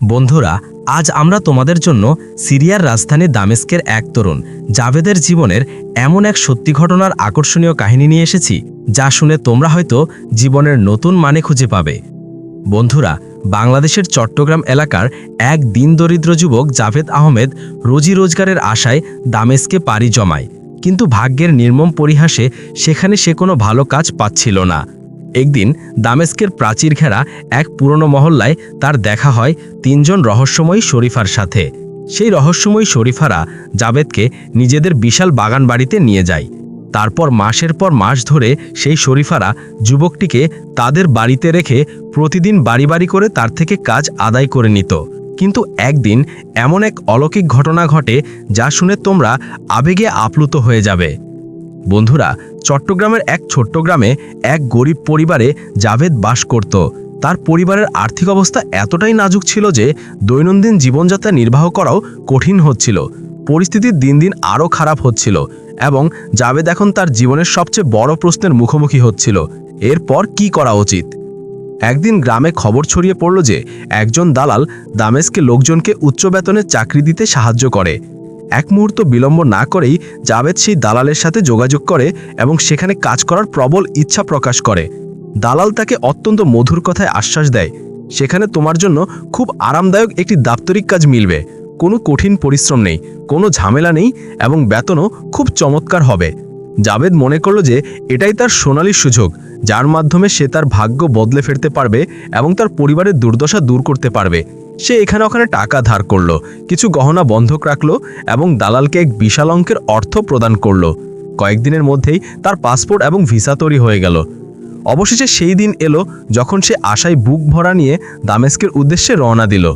বন্ধুরা, আজ আমরা তোমাদের জন্য সিরিয়ার রাজধানী দামেস্কের এক তরুণ, জাভেদের জীবনের এমন এক সত্যি ঘটনার আকর্ষণীয় কাহিনী নিয়ে এসেছি, যা শুনে তোমরা হয়তো জীবনের নতুন মানে খুঁজে পাবে। বন্ধুরা, বাংলাদেশের চট্টগ্রাম এলাকার এক দিন দরিদ্র যুবক জাভেদ আহমেদ রোজি রোজগারের আশায় দামেস্কে পাড়ি জমায়, কিন্তু ভাগ্যের নির্মম পরিহাসে সেখানে সে কোনো ভালো কাজ পাচ্ছিল না। একদিন দামেস্কের প্রাচীর ঘেরা এক পুরনো মহল্লায় তার দেখা হয় তিনজন রহস্যময়ী শরীফার সাথে। সেই রহস্যময়ী শরীফারা জাবেদকে নিজেদের বিশাল বাগান বাড়িতে নিয়ে যায়। তারপর মাসের পর মাস ধরে সেই শরীফারা যুবকটিকে তাদের বাড়িতে রেখে প্রতিদিন বাড়ি বাড়ি করে তার থেকে কাজ আদায় করে নিত। কিন্তু একদিন এমন এক অলৌকিক ঘটনা ঘটে যা শুনে তোমরা আবেগে আপ্লুত হয়ে যাবে। বন্ধুরা চট্টগ্রামের এক ছোট্ট গ্রামে এক গরিব পরিবারে জাভেদ বাস করত। তার পরিবারের আর্থিক অবস্থা এতটাই নাজুক ছিল যে দৈনন্দিন জীবনযাত্রা নির্বাহ করাও কঠিন হচ্ছিল। পরিস্থিতি দিন দিন আরও খারাপ হচ্ছিল এবং জাভেদ এখন তার জীবনের সবচেয়ে বড় প্রশ্নের মুখোমুখি হচ্ছিল। এরপর কি করা উচিত? একদিন গ্রামে খবর ছড়িয়ে পড়ল যে একজন দালাল দামেস্কে লোকজনকে উচ্চ বেতনের চাকরি দিতে সাহায্য করে। এক মুহূর্ত বিলম্ব না করেই জাভেদ সেই দালালের সাথে যোগাযোগ করে এবং সেখানে কাজ করার প্রবল ইচ্ছা প্রকাশ করে। দালাল তাকে অত্যন্ত মধুর কথায় আশ্বাস দেয়, সেখানে তোমার জন্য খুব আরামদায়ক একটি দাপ্তরিক কাজ মিলবে। কোনো কঠিন পরিশ্রম নেই, কোনো ঝামেলা নেই এবং বেতনও খুব চমৎকার হবে। জাভেদ মনে করল যে এটাই তার সোনালী সুযোগ, যার মাধ্যমে সে তার ভাগ্য বদলে ফেরতে পারবে এবং তার পরিবারের দুর্দশা দূর করতে পারবে। সে এখানে ওখানে টাকা ধার করল, কিছু গহনা বন্ধক রাখল এবং দালালকে এক বিশাল অঙ্কের অর্থ প্রদান করল। কয়েকদিনের মধ্যেই তার পাসপোর্ট এবং ভিসা তৈরি হয়ে গেল। অবশেষে সেই দিন এলো যখন সে আশায় বুক ভরা নিয়ে দামেস্কের উদ্দেশ্যে রওনা দিল।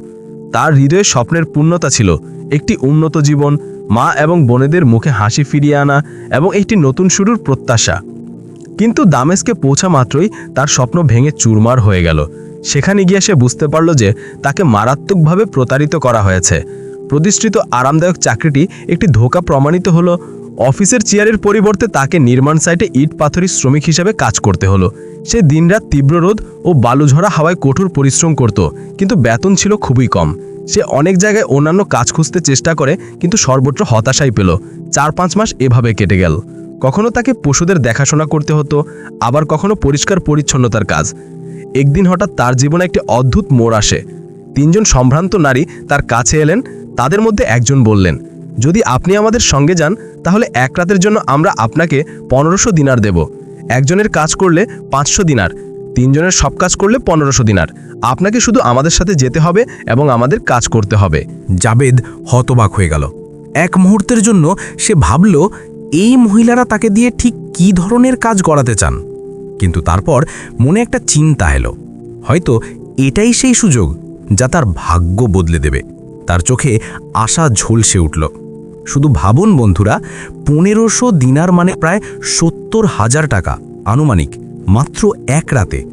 তার হৃদয়ে স্বপ্নের পূর্ণতা ছিল, একটি উন্নত জীবন, মা এবং বোনেদের মুখে হাসি ফিরিয়ে আনা এবং একটি নতুন শুরুর প্রত্যাশা। কিন্তু দামেস্কে পৌঁছা মাত্রই তার স্বপ্ন ভেঙে চুরমার হয়ে গেল। সেখানে গিয়ে সে বুঝতে পারল যে তাকে মারাত্মকভাবে প্রতারিত করা হয়েছে। প্রতিষ্ঠিত আরামদায়ক চাকরিটি একটি ধোকা প্রমাণিত হলো। অফিসের চেয়ারের পরিবর্তে তাকে নির্মাণ সাইটে ইট পাথরি শ্রমিক হিসেবে কাজ করতে হলো। সে দিনরাত তীব্র রোদ ও বালুঝরা হাওয়ায় কঠোর পরিশ্রম করত, কিন্তু বেতন ছিল খুবই কম। সে অনেক জায়গায় অন্যান্য কাজ খুঁজতে চেষ্টা করে, কিন্তু সর্বত্র হতাশাই পেল। চার পাঁচ মাস এভাবে কেটে গেল। কখনো তাকে পশুদের দেখাশোনা করতে হতো, আবার কখনো পরিষ্কার পরিচ্ছন্নতার কাজ। একদিন হঠাৎ তার জীবনে একটি অদ্ভুত মোড় আসে। তিনজন সম্ভ্রান্ত নারী তার কাছে এলেন, তাদের মধ্যে একজন বললেন, যদি আপনি আমাদের সঙ্গে যান, তাহলে এক রাতের জন্য আমরা আপনাকে পনেরোশো দিনার দেব। একজনের কাজ করলে পাঁচশো দিনার, তিনজনের সব কাজ করলে পনেরোশো দিনার। আপনাকে শুধু আমাদের সাথে যেতে হবে এবং আমাদের কাজ করতে হবে। জাবেদ হতবাক হয়ে গেল। এক মুহূর্তের জন্য সে ভাবল, এই মহিলারা তাকে দিয়ে ঠিক কী ধরনের কাজ করাতে চান? কিন্তু তারপর মনে একটা চিন্তা এলো। হয়তো এটাই সেই সুযোগ যা তার ভাগ্য বদলে দেবে। তার চোখে আশা ঝলসে উঠল। শুধু ভাবুন বন্ধুরা, পনেরোশো দিনার মানে প্রায় সত্তর হাজার টাকা, আনুমানিক, মাত্র এক রাতে।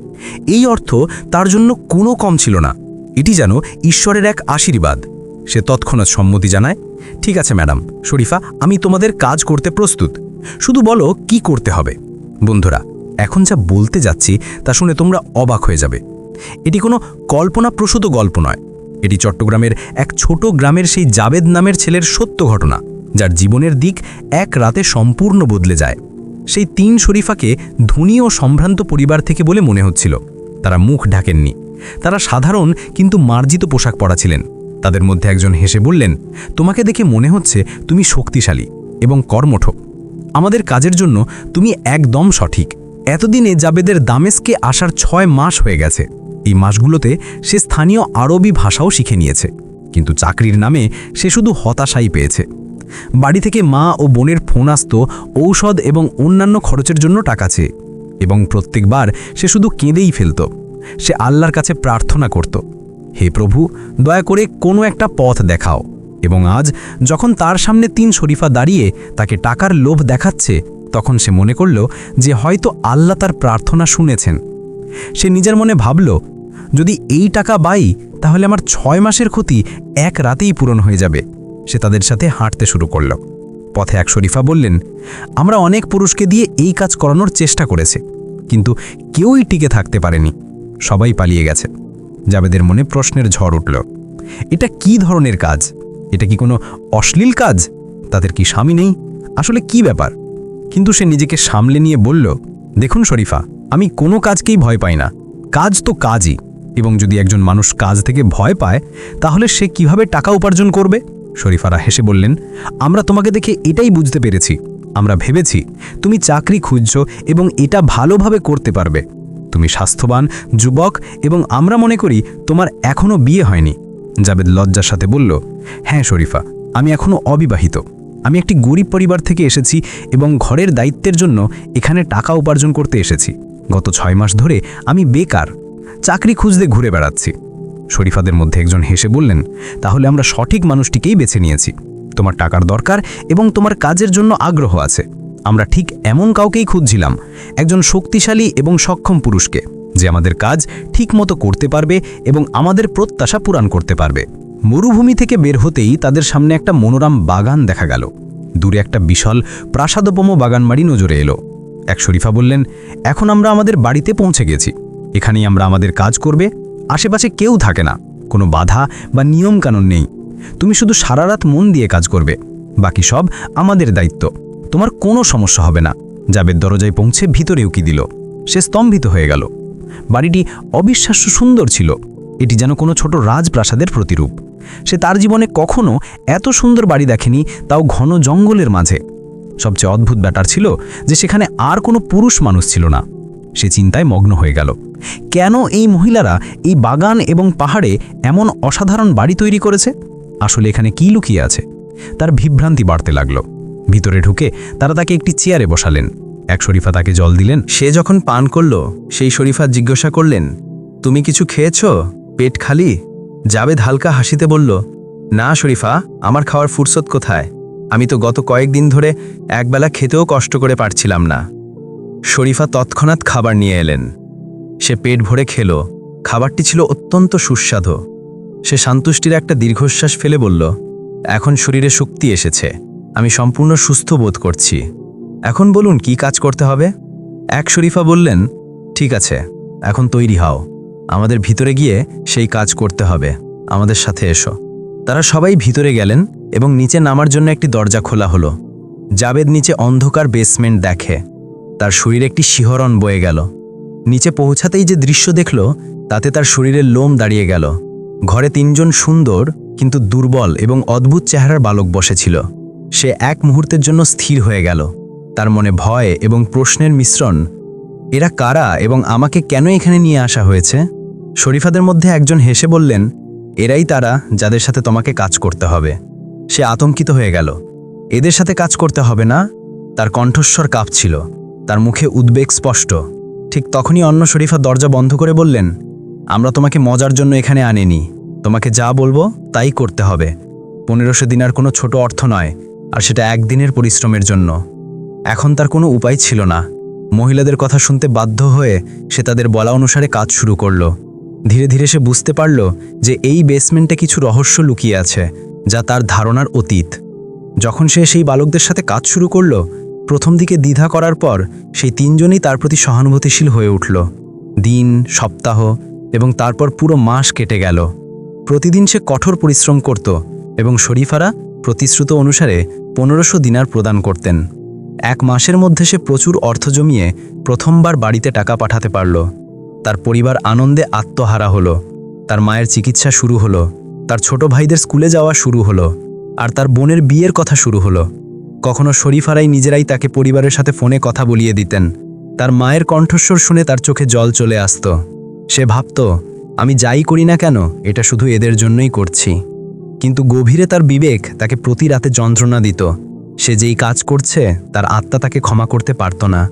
এই অর্থ তার জন্য কোনো কম ছিল না। এটি যেন ঈশ্বরের এক আশীর্বাদ। সে তৎক্ষণাৎ সম্মতি জানায়, ঠিক আছে ম্যাডাম, শরীফা, আমি তোমাদের কাজ করতে প্রস্তুত। শুধু বলো কি করতে হবে? বন্ধুরা এখন যা বলতে যাচ্ছি তা শুনে তোমরা অবাক হয়ে যাবে। এটি কোনো কল্পনাপ্রসূত গল্প নয়। এটি চট্টগ্রামের এক ছোট গ্রামের সেই জাবেদ নামের ছেলের সত্য ঘটনা, যার জীবনের দিক এক রাতে সম্পূর্ণ বদলে যায়। সেই তিন শরীফাকে ধনী ও সম্ভ্রান্ত পরিবার থেকে বলে মনে হচ্ছিল। তারা মুখ ঢাকেননি। তারা সাধারণ কিন্তু মার্জিত পোশাক পরা ছিলেন। তাদের মধ্যে একজন হেসে বললেন, তোমাকে দেখে মনে হচ্ছে তুমি শক্তিশালী এবং কর্মঠ। আমাদের কাজের জন্য তুমি একদম সঠিক। এতদিনে জাবেদের দামেস্কে আসার ছয় মাস হয়ে গেছে। এই মাসগুলোতে সে স্থানীয় আরবি ভাষাও শিখে নিয়েছে, কিন্তু চাকরির নামে সে শুধু হতাশাই পেয়েছে। বাড়ি থেকে মা ও বোনের ফোন আসত, ঔষধ এবং অন্যান্য খরচের জন্য টাকা চেয়ে, এবং প্রত্যেকবার সে শুধু কেঁদেই ফেলত। সে আল্লাহর কাছে প্রার্থনা করত, হে প্রভু, দয়া করে কোনো একটা পথ দেখাও। এবং আজ যখন তার সামনে তিন শরীফা দাঁড়িয়ে তাকে টাকার লোভ দেখাচ্ছে তখন সে মনে করল যে হয়তো আল্লাহ তার প্রার্থনা শুনেছেন। সে নিজের মনে ভাবল, যদি এই টাকা বাই তাহলে আমার ছয় মাসের ক্ষতি এক রাতেই পূরণ হয়ে যাবে। সে তাদের সাথে হাঁটতে শুরু করল। পথে এক শরীফা বললেন, আমরা অনেক পুরুষকে দিয়ে এই কাজ করানোর চেষ্টা করেছে, কিন্তু কেউই টিকে থাকতে পারেনি। সবাই পালিয়ে গেছে। জাবেদের মনে প্রশ্নের ঝড় উঠল, এটা কি ধরনের কাজ? এটা কি কোনো অশ্লীল কাজ? তাদের কি স্বামী নেই? আসলে কি ব্যাপার? কিন্তু সে নিজেকে সামলে নিয়ে বলল, দেখুন শরীফা, আমি কোনো কাজকেই ভয় পাই না। কাজ তো কাজই। এবং যদি একজন মানুষ কাজ থেকে ভয় পায়, তাহলে সে কীভাবে টাকা উপার্জন করবে? শরীফারা হেসে বললেন, আমরা তোমাকে দেখে এটাই বুঝতে পেরেছি। আমরা ভেবেছি তুমি চাকরি খুঁজছো এবং এটা ভালোভাবে করতে পারবে। তুমি স্বাস্থ্যবান, যুবক এবং আমরা মনে করি তোমার এখনও বিয়ে হয়নি। জাবেদ লজ্জার সাথে বলল হ্যাঁ শরীফা, আমি এখনও অবিবাহিত। আমি একটি গরিব পরিবার থেকে এসেছি এবং ঘরের দায়িত্বের জন্য এখানে টাকা উপার্জন করতে এসেছি। গত ছয় মাস ধরে আমি বেকার, চাকরি খুঁজতে ঘুরে বেড়াচ্ছি। শরীফাদের মধ্যে একজন হেসে বললেন, তাহলে আমরা সঠিক মানুষটিকেই বেছে নিয়েছি। তোমার টাকার দরকার এবং তোমার কাজের জন্য আগ্রহ আছে। আমরা ঠিক এমন কাউকেই খুঁজছিলাম, একজন শক্তিশালী এবং সক্ষম পুরুষকে, যে আমাদের কাজ ঠিকমতো করতে পারবে এবং আমাদের প্রত্যাশা পূরণ করতে পারবে। মরুভূমি থেকে বের হতেই তাদের সামনে একটা মনোরম বাগান দেখা গেল। দূরে একটা বিশাল প্রাসাদোপম বাগানবাড়ি নজরে এলো। এক শরীফা বললেন, এখন আমরা আমাদের বাড়িতে পৌঁছে গেছি। এখানেই আমরা আমাদের কাজ করবে, আশেপাশে কেউ থাকে না। কোনো বাধা বা নিয়মকানুন নেই। তুমি শুধু সারা রাত মন দিয়ে কাজ করবে। বাকি সব আমাদের দায়িত্ব। তোমার কোনো সমস্যা হবে না। জাবেদ দরজায় পৌঁছে ভিতরে উকি দিল। সে স্তম্ভিত হয়ে গেল। বাড়িটি অবিশ্বাস্য সুন্দর ছিল। এটি যেন কোনো ছোট রাজপ্রাসাদের প্রতিরূপ। সে তার জীবনে কখনো এত সুন্দর বাড়ি দেখেনি, তাও ঘন জঙ্গলের মাঝে। সবচেয়ে অদ্ভুত ব্যাটার ছিল যে সেখানে আর কোনো পুরুষ মানুষ ছিল না। সে চিন্তায় মগ্ন হয়ে গেল। কেন এই মহিলারা এই বাগান এবং পাহাড়ে এমন অসাধারণ বাড়ি তৈরি করেছে? আসলে এখানে কি লুকিয়ে আছে? তার বিভ্রান্তি বাড়তে লাগল। ভিতরে ঢুকে তারা তাকে একটি চেয়ারে বসালেন। এক শরীফা তাকে জল দিলেন। সে যখন পান করল, সেই শরীফা জিজ্ঞাসা করলেন, তুমি কিছু খেয়েছ? পেট খালি? জাবেদ হালকা হাসিতে বলল, না শরীফা, আমার খাওয়ার ফুরসত কোথায়? আমি তো গত কয়েকদিন ধরে একবেলা খেতেও কষ্ট করে পারছিলাম না। শরীফা তৎক্ষণাৎ খাবার নিয়ে এলেন। সে পেট ভরে খেল। খাবারটি ছিল অত্যন্ত সুস্বাদু। সে সন্তুষ্টির একটা দীর্ঘশ্বাস ফেলে বলল, এখন শরীরে শক্তি এসেছে। আমি সম্পূর্ণ সুস্থ বোধ করছি। এখন বলুন কি কাজ করতে হবে? এক শরীফা বললেন, ঠিক আছে, এখন তৈরি হও। আমাদের ভিতরে গিয়ে সেই কাজ করতে হবে। আমাদের সাথে এসো। তারা সবাই ভিতরে গেলেন এবং নিচে নামার জন্য একটি দরজা খোলা হলো। জাবেদ নিচে অন্ধকার বেসমেন্ট দেখে। তার শরীরে একটি শিহরণ বয়ে গেল। নিচে পৌঁছাতেই যে দৃশ্য দেখল, তাতে তার শরীরের লোম দাঁড়িয়ে গেল। ঘরে তিনজন সুন্দর, কিন্তু দুর্বল এবং অদ্ভুত চেহারার বালক বসেছিল। সে এক মুহূর্তের জন্য স্থির হয়ে গেল। তার মনে ভয় এবং প্রশ্নের মিশ্রণ, এরা কারা এবং আমাকে কেন এখানে নিয়ে আসা হয়েছে? শরীফাদের মধ্যে একজন হেসে বললেন, এরাই তারা যাদের সাথে তোমাকে কাজ করতে হবে। সে আতঙ্কিত হয়ে গেল। এদের সাথে কাজ করতে হবে না? তার কণ্ঠস্বর কাঁপছিল। তার মুখে উদ্বেগ স্পষ্ট। ঠিক তখনই অন্য শরীফা দরজা বন্ধ করে বললেন, আমরা তোমাকে মজার জন্য এখানে আনিনি। তোমাকে যা বলব তাই করতে হবে। পনেরোশো দিনার কোনো ছোট অর্থ নয়, আর সেটা একদিনের পরিশ্রমের জন্য। এখন তার কোনো উপায় ছিল না। মহিলাদের কথা শুনতে বাধ্য হয়ে সে তাদের বলা অনুসারে কাজ শুরু করল। ধীরে ধীরে সে বুঝতে পারল যে এই বেসমেন্টে কিছু রহস্য লুকিয়ে আছে, যা তার ধারণার অতীত। যখন সে সেই বালকদের সাথে কাজ শুরু করল, প্রথম দিকে দ্বিধা করার পর সেই তিনজনই তার প্রতি সহানুভূতিশীল হয়ে উঠল। দিন, সপ্তাহ এবং তারপর পুরো মাস কেটে গেল। প্রতিদিন সে কঠোর পরিশ্রম করত এবং শরীফারা প্রতিশ্রুত অনুসারে পনেরোশো দিনার প্রদান করতেন। এক মাসের মধ্যে সে প্রচুর অর্থ জমিয়ে প্রথমবার বাড়িতে টাকা পাঠাতে পারল। তার পরিবার আনন্দে আত্মহারা হলো। তার মায়ের চিকিৎসা শুরু হলো। তার ছোট ভাইদের স্কুলে যাওয়া শুরু হলো। আর তার বোনের বিয়ের কথা শুরু হলো। কখনো শরীফারাই নিজেরাই তাকে পরিবারের সাথে ফোনে কথা বলিয়ে দিতেন। তার মায়ের কণ্ঠস্বর শুনে তার চোখে জল চলে আসত। সে ভাবত, আমি যাই করি না কেন? এটা শুধু এদের জন্যই করছি। কিন্তু গভীরে তার বিবেক তাকে প্রতি রাতে যন্ত্রণা দিত। সে যেই কাজ করছে, তার আত্মা তাকে ক্ষমা করতে পারত না।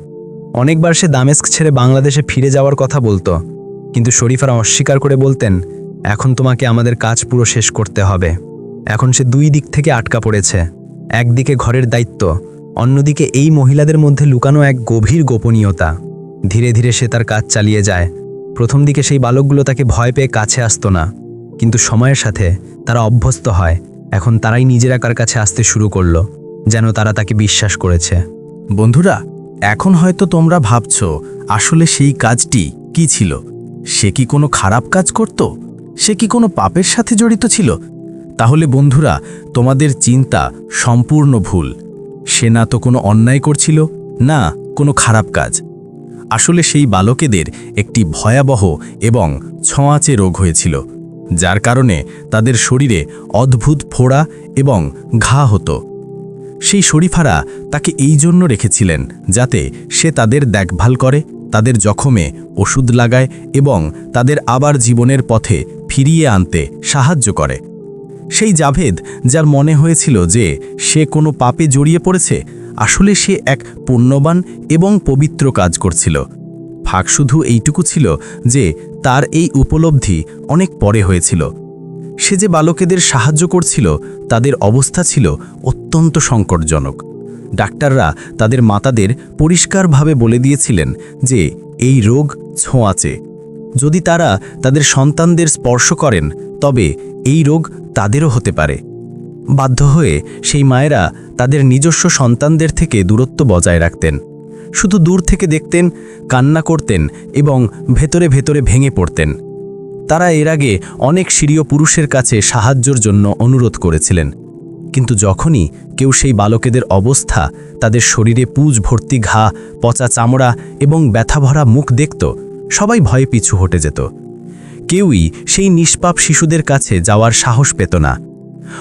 অনেকবার সে দামেস্ক ছেড়ে বাংলাদেশে ফিরে যাওয়ার কথা বলতো। কিন্তু শরীফারা অস্বীকার করে বলতেন, এখন তোমাকে আমাদের কাজ পুরো শেষ করতে হবে। এখন সে দুই দিক থেকে আটকা পড়েছে। একদিকে ঘরের দায়িত্ব, অন্যদিকে এই মহিলাদের মধ্যে লুকানো এক গভীর গোপনীয়তা। ধীরে ধীরে সে তার কাজ চালিয়ে যায়। প্রথম দিকে সেই বালকগুলো তাকে ভয় পেয়ে কাছে আসতো না। কিন্তু সময়ের সাথে তারা অভ্যস্ত হয়। এখন তারাই নিজেরা কার কাছে আসতে শুরু করল, যেন তারা তাকে বিশ্বাস করেছে। বন্ধুরা এখন হয়তো তোমরা ভাবছ, আসলে সেই কাজটি কি ছিল? সে কি কোনো খারাপ কাজ করত? সে কি কোনো পাপের সাথে জড়িত ছিল? তাহলে বন্ধুরা, তোমাদের চিন্তা সম্পূর্ণ ভুল। সে না তো কোনো অন্যায় করছিল, না, কোনো খারাপ কাজ। আসলে সেই বালকেদের একটি ভয়াবহ এবং ছোঁয়াচে রোগ হয়েছিল, যার কারণে তাদের শরীরে অদ্ভুত ফোড়া এবং ঘা হতো। সেই শরীফারা তাকে এই জন্য রেখেছিলেন যাতে সে তাদের দেখভাল করে, তাদের জখমে ওষুধ লাগায় এবং তাদের আবার জীবনের পথে ফিরিয়ে আনতে সাহায্য করে। সেই জাভেদ যার মনে হয়েছিল যে সে কোনো পাপে জড়িয়ে পড়েছে, আসলে সে এক পুণ্যবান এবং পবিত্র কাজ করছিল। ফাঁক শুধু এইটুকু ছিল যে তার এই উপলব্ধি অনেক পরে হয়েছিল। সে যে বালকেদের সাহায্য করছিল, তাদের অবস্থা ছিল অত্যন্ত সংকটজনক। ডাক্তাররা তাদের মাতাদের পরিষ্কারভাবে বলে দিয়েছিলেন যে, এই রোগ ছোঁয়াচে। যদি তারা তাদের সন্তানদের স্পর্শ করেন, তবে এই রোগ তাদেরও হতে পারে। বাধ্য হয়ে সেই মায়েরা তাদের নিজস্ব সন্তানদের থেকে দূরত্ব বজায় রাখতেন। শুধু দূর থেকে দেখতেন, কান্না করতেন এবং ভেতরে ভেতরে ভেঙে পড়তেন। তারা এর আগে অনেক সিরীয় পুরুষের কাছে সাহায্যর জন্য অনুরোধ করেছিলেন। কিন্তু যখনই কেউ সেই বালকেদের অবস্থা, তাদের শরীরে পুজ ভর্তি ঘা, পচা চামড়া এবং ব্যথাভরা মুখ দেখত, সবাই ভয়ে পিছু হটে যেত। কেউই সেই নিষ্পাপ শিশুদের কাছে যাওয়ার সাহস পেত না।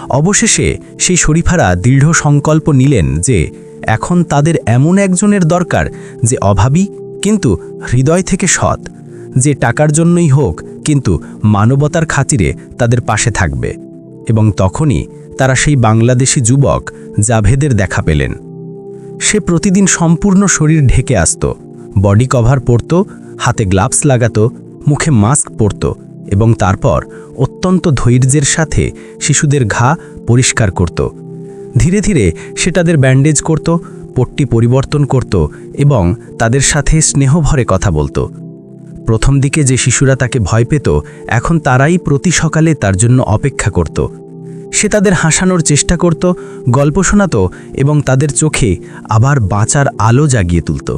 অবশেষে সেই শরীফারা দৃঢ় সংকল্প নিলেন যে, এখন তাদের এমন একজনের দরকার যে অভাবী, কিন্তু হৃদয় থেকে সৎ। যে টাকার জন্যই হোক, কিন্তু মানবতার খাতিরে তাদের পাশে থাকবে। এবং তখনই তারা সেই বাংলাদেশি যুবক জাভেদের দেখা পেলেন। সে প্রতিদিন সম্পূর্ণ শরীর ঢেকে আসত, বডি কভার পরত, হাতে গ্লাভস লাগাত, মুখে মাস্ক পরত এবং তারপর অত্যন্ত ধৈর্যের সাথে শিশুদের ঘা পরিষ্কার করত। ধীরে ধীরে সে তাদের ব্যান্ডেজ করত, পট্টি পরিবর্তন করত এবং তাদের সাথে স্নেহভরে কথা বলতো। প্রথম দিকে যে শিশুরা তাকে ভয় পেত, এখন তারাই প্রতি সকালে তার জন্য অপেক্ষা করত। সে তাদের হাসানোর চেষ্টা করত, গল্প শোনাত এবং তাদের চোখে আবার বাঁচার আলো জাগিয়ে তুলত।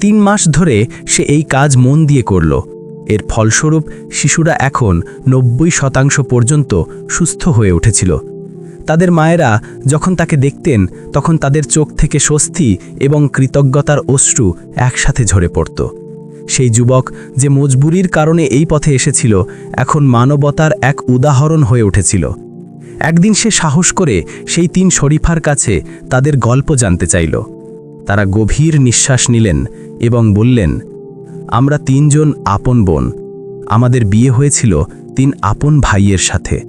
তিন মাস ধরে সে এই কাজ মন দিয়ে করল। এর ফলস্বরূপ শিশুরা এখন নব্বই শতাংশ পর্যন্ত সুস্থ হয়ে উঠেছিল। তাদের মায়েরা যখন তাকে দেখতেন, তখন তাদের চোখ থেকে স্বস্তি এবং কৃতজ্ঞতার অশ্রু একসাথে ঝরে পড়ত। সেই যুবক যে মজবুরির কারণে এই পথে এসেছিল, এখন মানবতার এক উদাহরণ হয়ে উঠেছিল। একদিন সে সাহস করে সেই তিন শরীফার কাছে তাদের গল্প জানতে চাইল। তারা গভীর নিঃশ্বাস নিলেন এবং বললেন, আমরা তিনজন আপন বোন। আমাদের বিয়ে হয়েছিল তিন আপন ভাইয়ের সাথে।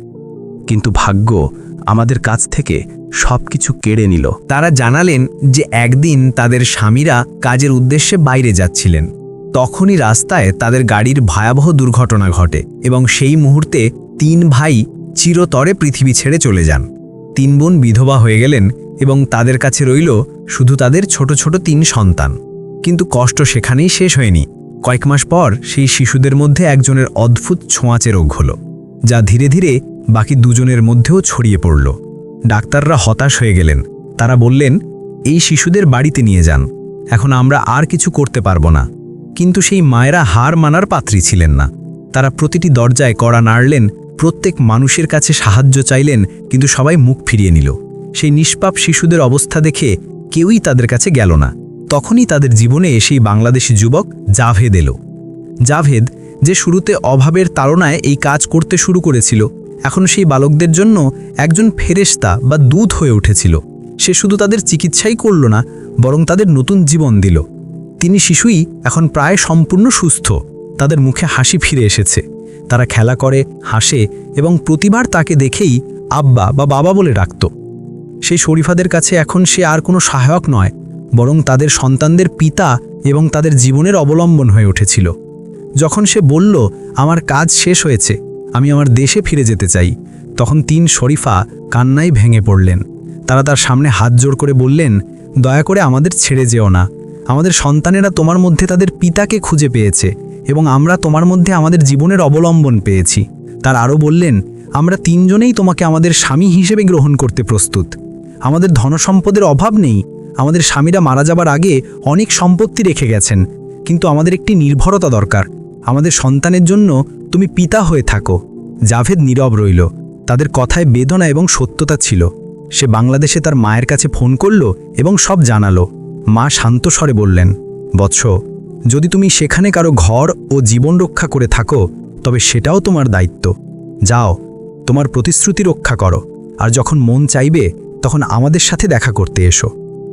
কিন্তু ভাগ্য আমাদের কাছ থেকে সব কিছু কেড়ে নিল। তারা জানালেন যে একদিন তাদের স্বামীরা কাজের উদ্দেশ্যে বাইরে যাচ্ছিলেন। তখনই রাস্তায় তাদের গাড়ির ভয়াবহ দুর্ঘটনা ঘটে এবং সেই মুহূর্তে তিন ভাই চিরতরে পৃথিবী ছেড়ে চলে যান। তিন বোন বিধবা হয়ে গেলেন এবং তাদের কাছে রইল শুধু তাদের ছোট ছোট তিন সন্তান। কিন্তু কষ্ট সেখানেই শেষ হয়নি। কয়েক মাস পর সেই শিশুদের মধ্যে একজনের অদ্ভুত ছোঁয়াচে রোগ হলো, যা ধীরে ধীরে বাকি দুজনের মধ্যেও ছড়িয়ে পড়ল। ডাক্তাররা হতাশ হয়ে গেলেন। তারা বললেন, এই শিশুদের বাড়িতে নিয়ে যান। এখন আমরা আর কিছু করতে পারব না। কিন্তু সেই মায়েরা হার মানার পাত্রী ছিলেন না। তারা প্রতিটি দরজায় কড়া নাড়লেন, প্রত্যেক মানুষের কাছে সাহায্য চাইলেন, কিন্তু সবাই মুখ ফিরিয়ে নিল। সেই নিষ্পাপ শিশুদের অবস্থা দেখে কেউই তাদের কাছে গেল না। তখনই তাদের জীবনে সেই বাংলাদেশি যুবক জাভেদ এলো। জাভেদ, যে শুরুতে অভাবের তাড়নায় এই কাজ করতে শুরু করেছিল, এখন সেই বালকদের জন্য একজন ফেরেশতা বা দুধ হয়ে উঠেছিল। সে শুধু তাদের চিকিৎসাই করল না, বরং তাদের নতুন জীবন দিল। তিনি শিশুই এখন প্রায় সম্পূর্ণ সুস্থ। তাদের মুখে হাসি ফিরে এসেছে। তারা খেলা করে, হাসে এবং প্রতিবার তাকে দেখেই আব্বা বা বাবা বলে ডাকত। সেই শরীফাদের কাছে এখন সে আর কোনো সহায়ক নয়, বরং তাদের সন্তানদের পিতা এবং তাদের জীবনের অবলম্বন হয়ে উঠেছিল। যখন সে বলল, আমার কাজ শেষ হয়েছে, আমি আমার দেশে ফিরে যেতে চাই তখন তিন শরীফা কান্নায় ভেঙে পড়লেন। তারা তার সামনে হাত জোর করে বললেন, দয়া করে আমাদের ছেড়ে যেও না আমাদের সন্তানেরা তোমার মধ্যে তাদের পিতাকে খুঁজে পেয়েছে এবং আমরা তোমার মধ্যে আমাদের জীবনের অবলম্বন পেয়েছি। তার আরও বললেন, আমরা তিনজনেই তোমাকে আমাদের স্বামী হিসেবে গ্রহণ করতে প্রস্তুত। আমাদের ধনসম্পদের অভাব নেই। আমাদের স্বামীরা মারা যাবার আগে অনেক সম্পত্তি রেখে গেছেন, কিন্তু আমাদের একটি নির্ভরতা দরকার। আমাদের সন্তানের জন্য তুমি পিতা হয়ে থাকো। জাভেদ নীরব রইল। তাদের কথায় বেদনা এবং সত্যতা ছিল। সে বাংলাদেশে তার মায়ের কাছে ফোন করল এবং সব জানালো। মা শান্ত স্বরে বললেন, বৎস, যদি তুমি সেখানে কারও ঘর ও জীবন রক্ষা করে থাকো, তবে সেটাও তোমার দায়িত্ব। যাও, তোমার প্রতিশ্রুতি রক্ষা করো, আর যখন মন চাইবে, তখন আমাদের সাথে দেখা করতে এসো।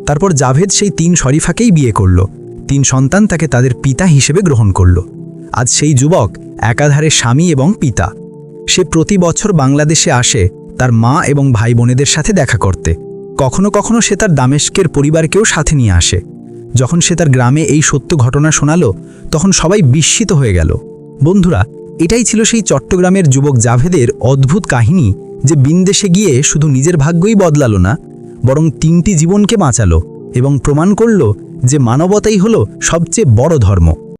তারপর জাভেদ সেই তিন শরীফাকেই বিয়ে করল। তিন সন্তান তাকে তাদের পিতা হিসেবে গ্রহণ করল। আজ সেই যুবক একাধারে স্বামী এবং পিতা। সে প্রতি বছর বাংলাদেশে আসে তার মা এবং ভাই বোনেদের সাথে দেখা করতে। কখনো কখনো সে তার দামেস্কের পরিবারকেও সাথে নিয়ে আসে। যখন সে তার গ্রামে এই সত্য ঘটনা শোনালো, তখন সবাই বিস্মিত হয়ে গেল। বন্ধুরা, এটাই ছিল সেই চট্টগ্রামের যুবক জাভেদের অদ্ভুত কাহিনী যে বিনদেশে গিয়ে শুধু নিজের ভাগ্যই বদলালো না, বরং তিনটি জীবনকে বাঁচালো এবং প্রমাণ করল যে মানবতাই হলো সবচেয়ে বড় ধর্ম।